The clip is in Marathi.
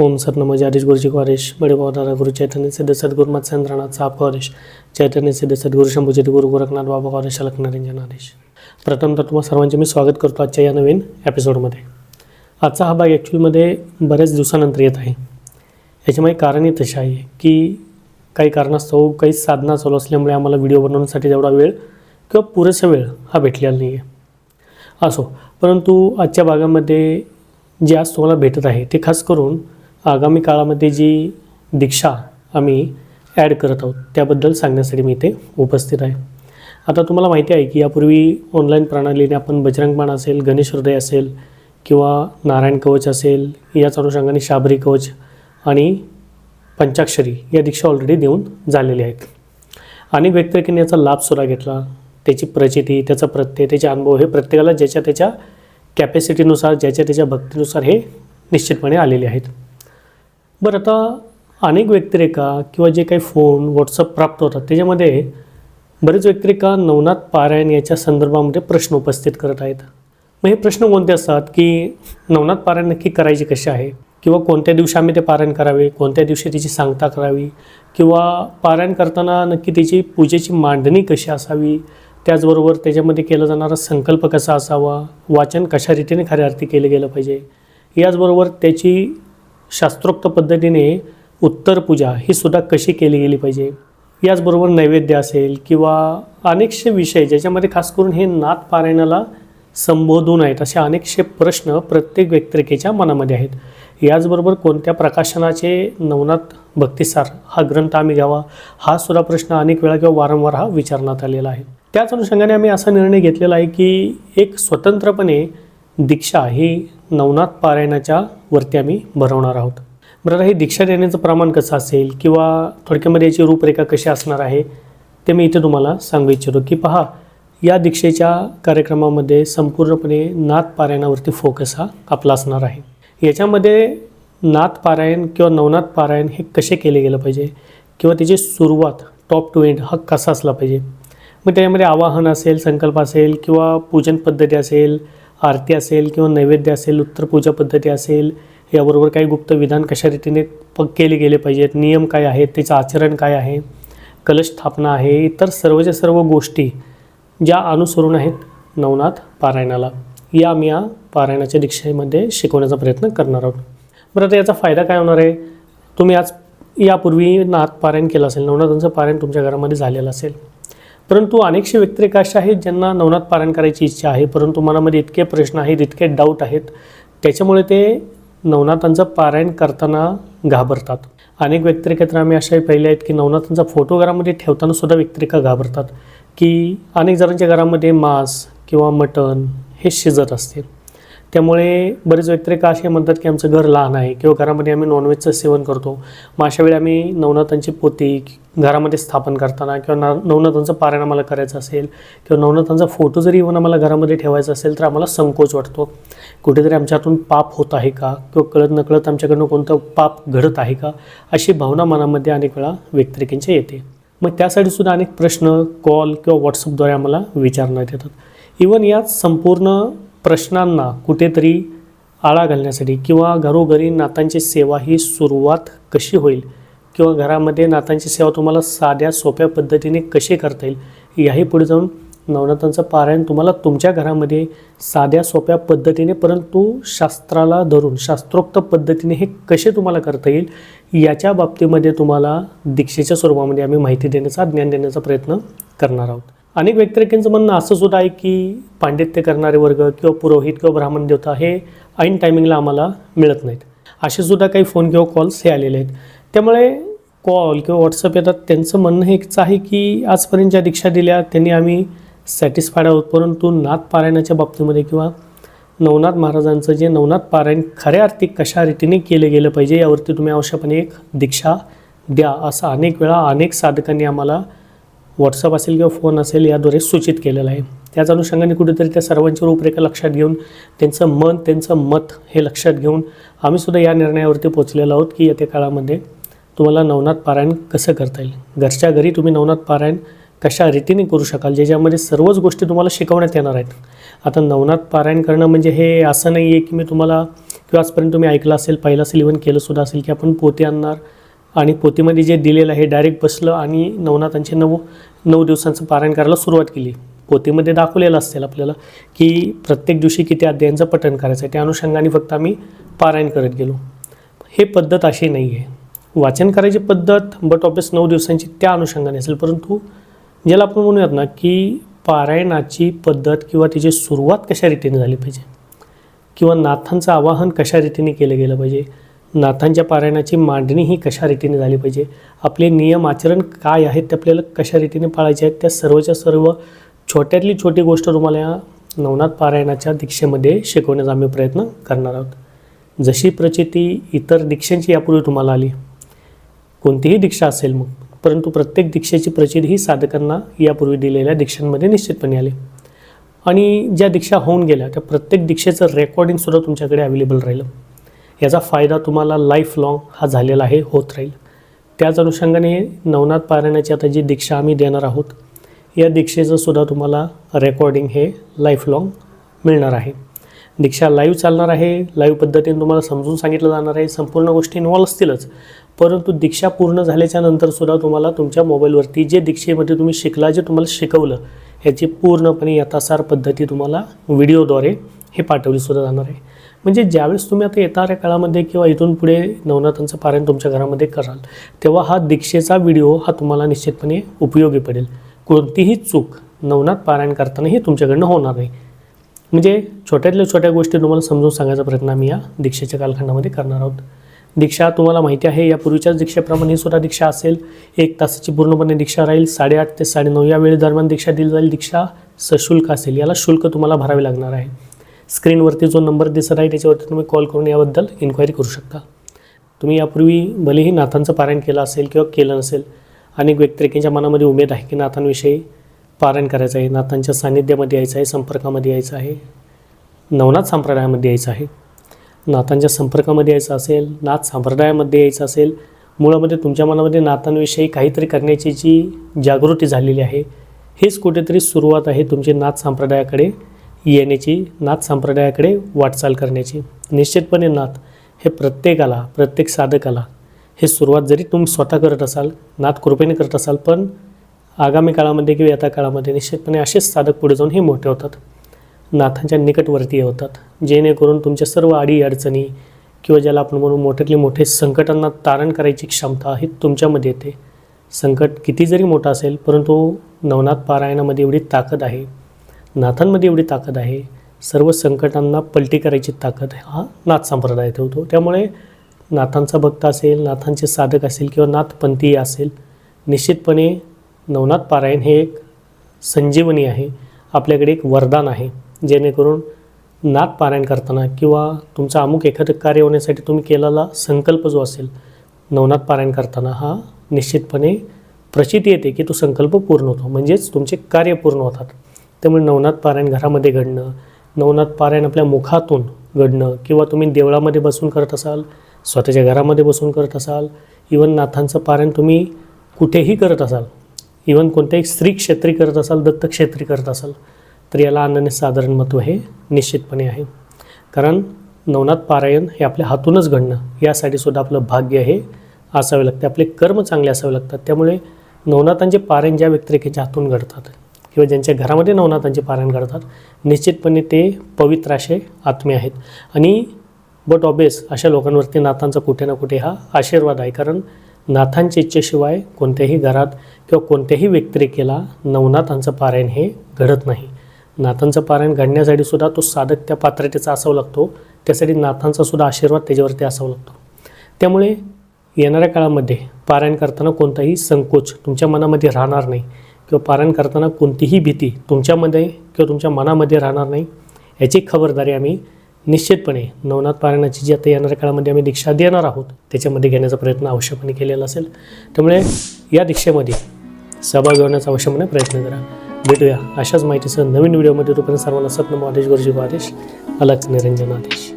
ओम सर नमो गुरुजी गौरेश बड़े दादा गुरु चैतन्य सिद्ध सद्गुरु मत्स्येंद्रनाथ साप गौरेश चैतन्य सिद्ध सद्गुरु शंभूजित गुरु गोरखनाथ बाबा गौरेश अलकनारायण आदेश। प्रथम तर तुम्हाला सर्वांचे मी स्वागत करतो आजच्या या नवीन एपिसोडमध्ये आजचा हा भाग ॲक्च्युअलमध्ये बऱ्याच दिवसानंतर येत आहे. याच्यामागे कारणही तसे आहे की काही कारणास्तव काही साधना चालू असल्यामुळे आम्हाला व्हिडिओ बनवण्यासाठी तेवढा वेळ किंवा पुरेसा वेळ हा भेटलेला नाही आहे असो परंतु आजच्या भागामध्ये जे आज तुम्हाला भेटत आहे ते खास करून आगामी काळामध्ये जी दीक्षा आम्ही ॲड करत आहोत त्याबद्दल सांगण्यासाठी मी इथे उपस्थित आहे. आता तुम्हाला माहिती आहे की यापूर्वी ऑनलाईन प्रणालीने आपण बजरंगबाण असेल गणेश हृदय असेल किंवा नारायण कवच असेल याच अनुषंगाने शाबरी कवच आणि पंचाक्षरी या दीक्षा ऑलरेडी देऊन झालेल्या आहेत. अनेक व्यक्तिरेखींनी याचा लाभ सुद्धा घेतला. त्याची प्रचिती त्याचा प्रत्यय त्याचे अनुभव हे प्रत्येकाला ज्याच्या त्याच्या कॅपॅसिटीनुसार ज्याच्या त्याच्या भक्तीनुसार हे निश्चितपणे आलेले आहेत. बरं आता अनेक व्यक्तिरेखा किंवा जे काही फोन व्हॉट्सअप प्राप्त होतात त्याच्यामध्ये बरेच व्यक्तिरेखा नवनाथ पारायण याच्या संदर्भामध्ये प्रश्न उपस्थित करत आहेत. मग हे प्रश्न कोणते असतात की नवनाथ पारायण नक्की करायचे कसे आहे? किंवा कोणत्या दिवशी आम्ही ते पारायण करावे? कोणत्या दिवशी त्याची सांगता करावी? किंवा पारायण करताना नक्की त्याची पूजेची मांडणी कशी असावी? त्याचबरोबर त्याच्यामध्ये केला जाणारा संकल्प कसा असावा? वाचन कशा रीतीने खऱ्या अर्थी केलं गेलं पाहिजे? याचबरोबर त्याची शास्त्रोक्त पद्धतीने उत्तर पूजा ही सुद्धा कशी केली गेली पाहिजे? याचबरोबर नैवेद्य असेल किंवा अनेकशे विषय ज्याच्यामध्ये खास करून हे नाथ पारायणाला संबोधून आहेत असे अनेकशे प्रश्न प्रत्येक व्यक्तिरेखेच्या मनामध्ये आहेत. याचबरोबर कोणत्या प्रकाशनाचे नवनाथ भक्तिसार हा ग्रंथ आम्ही घ्यावा हा सुद्धा प्रश्न अनेक वेळा किंवा वारंवार हा विचारण्यात आलेला आहे. त्याच अनुषंगाने आम्ही असा निर्णय घेतलेला आहे की एक स्वतंत्रपणे दीक्षा ही नवनाथ पारायणाच्या वरती आम्ही भरवणार आहोत. बरं हे दीक्षा देण्याचं प्रमाण कसं असेल किंवा थोडक्यामध्ये याची रूपरेखा कशी असणार आहे ते मी इथे तुम्हाला सांगू इच्छितो की पहा या दीक्षेच्या कार्यक्रमामध्ये संपूर्णपणे नाथ पारायणावरती फोकस हा आपला असणार आहे. याच्यामध्ये नाथ पारायण किंवा नवनाथ पारायण हे कसे केले गेलं पाहिजे किंवा त्याची सुरुवात टॉप टू एंड हा कसा असला पाहिजे. मग त्याच्यामध्ये आवाहन असेल संकल्प असेल किंवा पूजन पद्धती असेल आरती असेल किंवा नैवेद्य असेल उत्तर पूजा पद्धती असेल याबरोबर काही गुप्त विधान कशा रीतीने प केले गेले पाहिजेत नियम काय आहेत त्याचं आचरण काय आहे कलश स्थापना आहे इतर सर्वच्या सर्व गोष्टी ज्या अनुसरून आहेत नवनाथ पारायणाला या आम्ही या पारायणाच्या दीक्षेमध्ये शिकवण्याचा प्रयत्न करणार आहोत. बरं आता याचा फायदा काय होणार आहे? तुम्ही आज यापूर्वी नाथ पारायण केलं असेल नवनाथांचं पारायण तुमच्या घरामध्ये झालेलं असेल. परंतु अनेकशे व्यक्तिरेखा अशा आहेत ज्यांना नवनाथ पारायण करायची इच्छा आहे. परंतु मनामध्ये इतके प्रश्न आहेत इतके डाऊट आहेत. त्याच्यामुळे ते नवनाथांचं पारायण करताना घाबरतात. अनेक व्यक्तिरेखा तर आम्ही अशाही पाहिले आहेत की नवनाथांचा फोटो घरामध्ये ठेवताना सुद्धा व्यक्तिरेखा घाबरतात. की अनेक जणांच्या घरामध्ये मांस किंवा मटण हे शिजत असते. त्यामुळे बरेच व्यक्तिरेखा असे म्हणतात की आमचं घर लहान आहे किंवा घरामध्ये आम्ही नॉनव्हेजचं सेवन करतो. मग अशा वेळी आम्ही नवनाथांची पोती घरामध्ये स्थापन करताना किंवा ना नवनाथांचं पारायण आम्हाला करायचं असेल किंवा नवनाथांचा फोटो जरी येऊन आम्हाला घरामध्ये ठेवायचा असेल तर आम्हाला संकोच वाटतो. कुठेतरी आमच्या हातून पाप होत आहे का? किंवा कळत नकळत आमच्याकडनं कोणतं पाप घडत आहे का? अशी भावना मनामध्ये अनेक वेळा व्यक्तिरेखांच्या येते. मग त्यासाठी सुद्धा अनेक प्रश्न कॉल किंवा व्हॉट्सअपद्वारे आम्हाला विचारण्यात येतात. इवन यात संपूर्ण प्रश्नांना कुठेतरी आळा घालण्यासाठी किंवा घरोघरी नातांची सेवा ही सुरुवात कशी होईल? किंवा घरामध्ये नातांची सेवा तुम्हाला साध्या सोप्या पद्धतीने कशी करता येईल? याही पुढे जाऊन नवनाथांचं पारायण तुम्हाला तुमच्या घरामध्ये साध्या सोप्या पद्धतीने परंतु शास्त्राला धरून शास्त्रोक्त पद्धतीने हे कसे तुम्हाला करता येईल? याच्या बाबतीमध्ये तुम्हाला दीक्षेच्या स्वरूपामध्ये आम्ही माहिती देण्याचा ज्ञान देण्याचा प्रयत्न करणार आहोत. अनेक व्यक्तिरेखेंचं म्हणणं असं सुद्धा आहे की पांडित्य करणारे वर्ग किंवा पुरोहित किंवा ब्राह्मण देवता हे ऐन टायमिंगला आम्हाला मिळत नाहीत. असे सुद्धा काही फोन किंवा कॉल्स हे आलेले आहेत. त्यामुळे कॉल किंवा व्हॉट्सअप येतात त्यांचं म्हणणं हेच आहे की आजपर्यंत ज्या दीक्षा दिल्या त्यांनी आम्ही सॅटिस्फाईड आहोत. परंतु नाथ पारायणाच्या बाबतीमध्ये किंवा नवनाथ महाराजांचं जे नवनाथ पारायण खऱ्या अर्थी कशा रीतीने केलं गेलं पाहिजे यावरती तुम्ही आवश्यकपणे एक दीक्षा द्या. असं अनेक वेळा अनेक साधकांनी आम्हाला व्हॉट्सअप असेल किंवा फोन असेल याद्वारे सूचित केलेलं आहे. त्याच अनुषंगाने कुठेतरी त्या सर्वांची रूपरेखा लक्षात घेऊन त्यांचं मन त्यांचं मत हे लक्षात घेऊन आम्हीसुद्धा या निर्णयावरती पोचलेलो आहोत की येत्या काळामध्ये तुम्हाला नवनाथ पारायण कसं करता येईल? घरच्या घरी तुम्ही नवनाथ पारायण कशा रीतीने करू शकाल? ज्याच्यामध्ये सर्वच गोष्टी तुम्हाला शिकवण्यात येणार आहेत. आता नवनाथ पारायण करणं म्हणजे हे असं नाही आहे की मी तुम्हाला किंवा आजपर्यंत तुम्ही ऐकलं असेल पाहिलं असेल इव्हन केलंसुद्धा असेल की आपण पोते आणणार आणि पोतीमध्ये जे दिलेलं आहे डायरेक्ट बसलं आणि नवनाथांचे नऊ नऊ दिवसांचं पारायण करायला सुरुवात केली. पोतीमध्ये दाखवलेलं असेल आपल्याला की प्रत्येक दिवशी किती अध्यायांचं पठण करायचं आहे त्या अनुषंगाने फक्त आम्ही पारायण करत गेलो. हे पद्धत अशी नाही आहे. वाचन करायची पद्धत बट ऑफिस नऊ दिवसांची त्या अनुषंगाने असेल. परंतु ज्याला आपण म्हणूयात ना की पारायणाची पद्धत किंवा तिची सुरुवात कशा रीतीने झाली पाहिजे? किंवा नाथांचं आवाहन कशा रीतीने केलं गेलं पाहिजे? नाथांच्या पारायणाची मांडणी ही कशा रीतीने झाली पाहिजे? आपले नियम आचरण काय आहेत? ते आपल्याला कशा रीतीने पाळायचे आहेत? त्या सर्वच्या सर्व छोट्यातली छोटी गोष्ट तुम्हाला या नवनाथ पारायणाच्या दीक्षेमध्ये शिकवण्याचा आम्ही प्रयत्न करणार आहोत. जशी प्रचिती इतर दीक्षांची यापूर्वी तुम्हाला आली कोणतीही दीक्षा असेल मग परंतु प्रत्येक दीक्षेची प्रचिती ही साधकांना यापूर्वी दिलेल्या दीक्षांमध्ये निश्चितपणे आली. आणि ज्या दीक्षा होऊन गेल्या त्या प्रत्येक दीक्षेचं रेकॉर्डिंगसुद्धा तुमच्याकडे अवेलेबल राहिलं. याचा फायदा तुम्हाला लाईफ लाँग हा झालेला आहे होत राहील. त्याच अनुषंगाने नवनाथ पारायणाची आता जी दीक्षा आम्ही देणार आहोत या दीक्षेचं सुद्धा तुम्हाला रेकॉर्डिंग हे लाईफ लाँग मिळणार आहे. दीक्षा लाईव्ह चालणार आहे लाईव्ह पद्धतीने तुम्हाला समजून सांगितलं जाणार आहे संपूर्ण गोष्टी इन्व्हॉल्व असतीलच. परंतु दीक्षा पूर्ण झाल्याच्या नंतरसुद्धा तुम्हाला तुमच्या मोबाईलवरती जे दीक्षेमध्ये तुम्ही शिकला जे तुम्हाला शिकवलं ह्याची पूर्णपणे यथासार पद्धती तुम्हाला व्हिडिओद्वारे हे पाठवली सुद्धा जाणार आहे. म्हणजे ज्यावेळेस तुम्ही आता येणाऱ्या काळामध्ये किंवा इथून पुढे नवनाथांचं पारायण तुमच्या घरामध्ये कराल तेव्हा हा दीक्षेचा व्हिडिओ हा तुम्हाला निश्चितपणे उपयोगी पडेल. कोणतीही चूक नवनाथ पारायण करताना ही तुमच्याकडनं होणार नाही. म्हणजे छोट्यातल्या छोट्या गोष्टी तुम्हाला समजून सांगायचा प्रयत्न आम्ही या दीक्षेच्या कालखंडामध्ये करणार आहोत. दीक्षा तुम्हाला माहिती आहे यापूर्वीच्याच दीक्षेप्रमाणे ही सुद्धा दीक्षा असेल. एक तासाची पूर्णपणे दीक्षा राहील. साडेआठ ते साडेनऊ या वेळेदरम्यान दीक्षा दिली जाईल. दीक्षा सशुल्क असेल. याला शुल्क तुम्हाला भरावे लागणार आहे. स्क्रीनवरती जो नंबर दिसत आहे त्याच्यावरती तुम्ही कॉल करून याबद्दल इन्क्वायरी करू शकता. तुम्ही यापूर्वी भलेही नाथांचं पारायण केलं असेल किंवा केलं नसेल अनेक व्यक्तिरेकींच्या मनामध्ये उमेद आहे की नाथांविषयी पारायण करायचं आहे नाथांच्या सान्निध्यामध्ये यायचं आहे संपर्कामध्ये यायचं आहे नवनाथ संप्रदायामध्ये यायचं आहे. नाथांच्या संपर्कामध्ये यायचं असेल नाथ संप्रदायामध्ये यायचं असेल मुळामध्ये तुमच्या मनामध्ये नाथांविषयी काहीतरी करण्याची जी जागृती झालेली आहे हेच कुठेतरी सुरुवात आहे तुमचे नाथ संप्रदायाकडे. येण्याची नाथ संप्रदायाकडे वाटचाल करण्याची. निश्चितपणे नाथ हे प्रत्येकाला प्रत्येक साधकाला हे सुरुवात जरी तुम्ही स्वतः करत असाल नाथ कृपेने करत असाल पण आगामी काळामध्ये किंवा येत्या काळामध्ये निश्चितपणे असेच साधक पुढे जाऊन हे मोठे होतात. नाथांच्या निकटवर्ती होतात जेणेकरून तुमच्या सर्व अडी अडचणी किंवा ज्याला आपण म्हणून मोठ्यातले मोठे संकटांना तारण करायची क्षमता ही तुमच्यामध्ये येते. संकट किती जरी मोठं असेल परंतु नवनाथ पारायणामध्ये एवढी ताकद आहे. नाथांमध्ये एवढी ताकद आहे सर्व संकटांना पलटी करायची ताकद हा नाथ संप्रदाय ठेवतो. त्यामुळे नाथांचा भक्त असेल नाथांचे साधक असेल किंवा नाथपंथी असेल निश्चितपणे नवनाथ पारायण हे एक संजीवनी आहे. आपल्याकडे एक वरदान आहे जेणेकरून नाथ पारायण करताना किंवा तुमचा अमुक एखादं कार्य होण्यासाठी तुम्ही केलेला संकल्प जो असेल नवनाथ पारायण करताना हा निश्चितपणे प्रचिती येते की तो संकल्प पूर्ण होतो. म्हणजेच तुमचे कार्य पूर्ण होतात. त्यामुळे नवनाथ पारायण घरामध्ये घडणं नवनाथ पारायण आपल्या मुखातून घडणं किंवा तुम्ही देवळामध्ये बसून करत असाल स्वतःच्या घरामध्ये बसून करत असाल इवन नाथांचं पारायण तुम्ही कुठेही करत असाल इवन कोणत्याही स्त्री क्षेत्री करत असाल दत्तक्षेत्री करत असाल तर याला अनन्य साधारण महत्त्व हे निश्चितपणे आहे. कारण नवनाथ पारायण हे आपल्या हातूनच घडणं यासाठी सुद्धा आपलं भाग्य हे असावे लागते. आपले कर्म चांगले असावे लागतात. त्यामुळे नवनाथांचे पारायण ज्या व्यक्तिरेखेच्या हातून घडतात किंवा ज्यांच्या घरामध्ये नवनाथांचे पारायण घडतात निश्चितपणे ते पवित्र असे आत्मे आहेत. आणि बट ऑबियस अशा लोकांवरती नाथांचा कुठे ना कुठे हा आशीर्वाद आहे. कारण नाथांच्या इच्छेशिवाय कोणत्याही घरात किंवा कोणत्याही व्यक्तिरेखेला नवनाथांचं पारायण हे घडत नाही. नाथांचं पारायण घडण्यासाठी सुद्धा तो साधक त्या पात्रतेचा असावा लागतो. त्यासाठी नाथांचा सुद्धा आशीर्वाद त्याच्यावरती असावा लागतो. त्यामुळे येणाऱ्या काळामध्ये पारायण करताना कोणताही संकोच तुमच्या मनामध्ये राहणार नाही. किंवा पारायण करताना कोणतीही भीती तुमच्यामध्ये किंवा तुमच्या मनामध्ये राहणार नाही याची खबरदारी आम्ही निश्चितपणे नवनाथ पारायणाची जी आता येणाऱ्या काळामध्ये आम्ही दीक्षा देणार आहोत त्याच्यामध्ये घेण्याचा प्रयत्न अवश्यपणे केलेला असेल. त्यामुळे या दीक्षेमध्ये सहभागी होण्याचा अवश्यपणे प्रयत्न करा. भेटूया अशाच माहितीसह नवीन व्हिडिओमध्ये. तोपर्यंत सर्वांना सत्नम आदेश गुरुजी आदेश अलग निरंजन आदेश.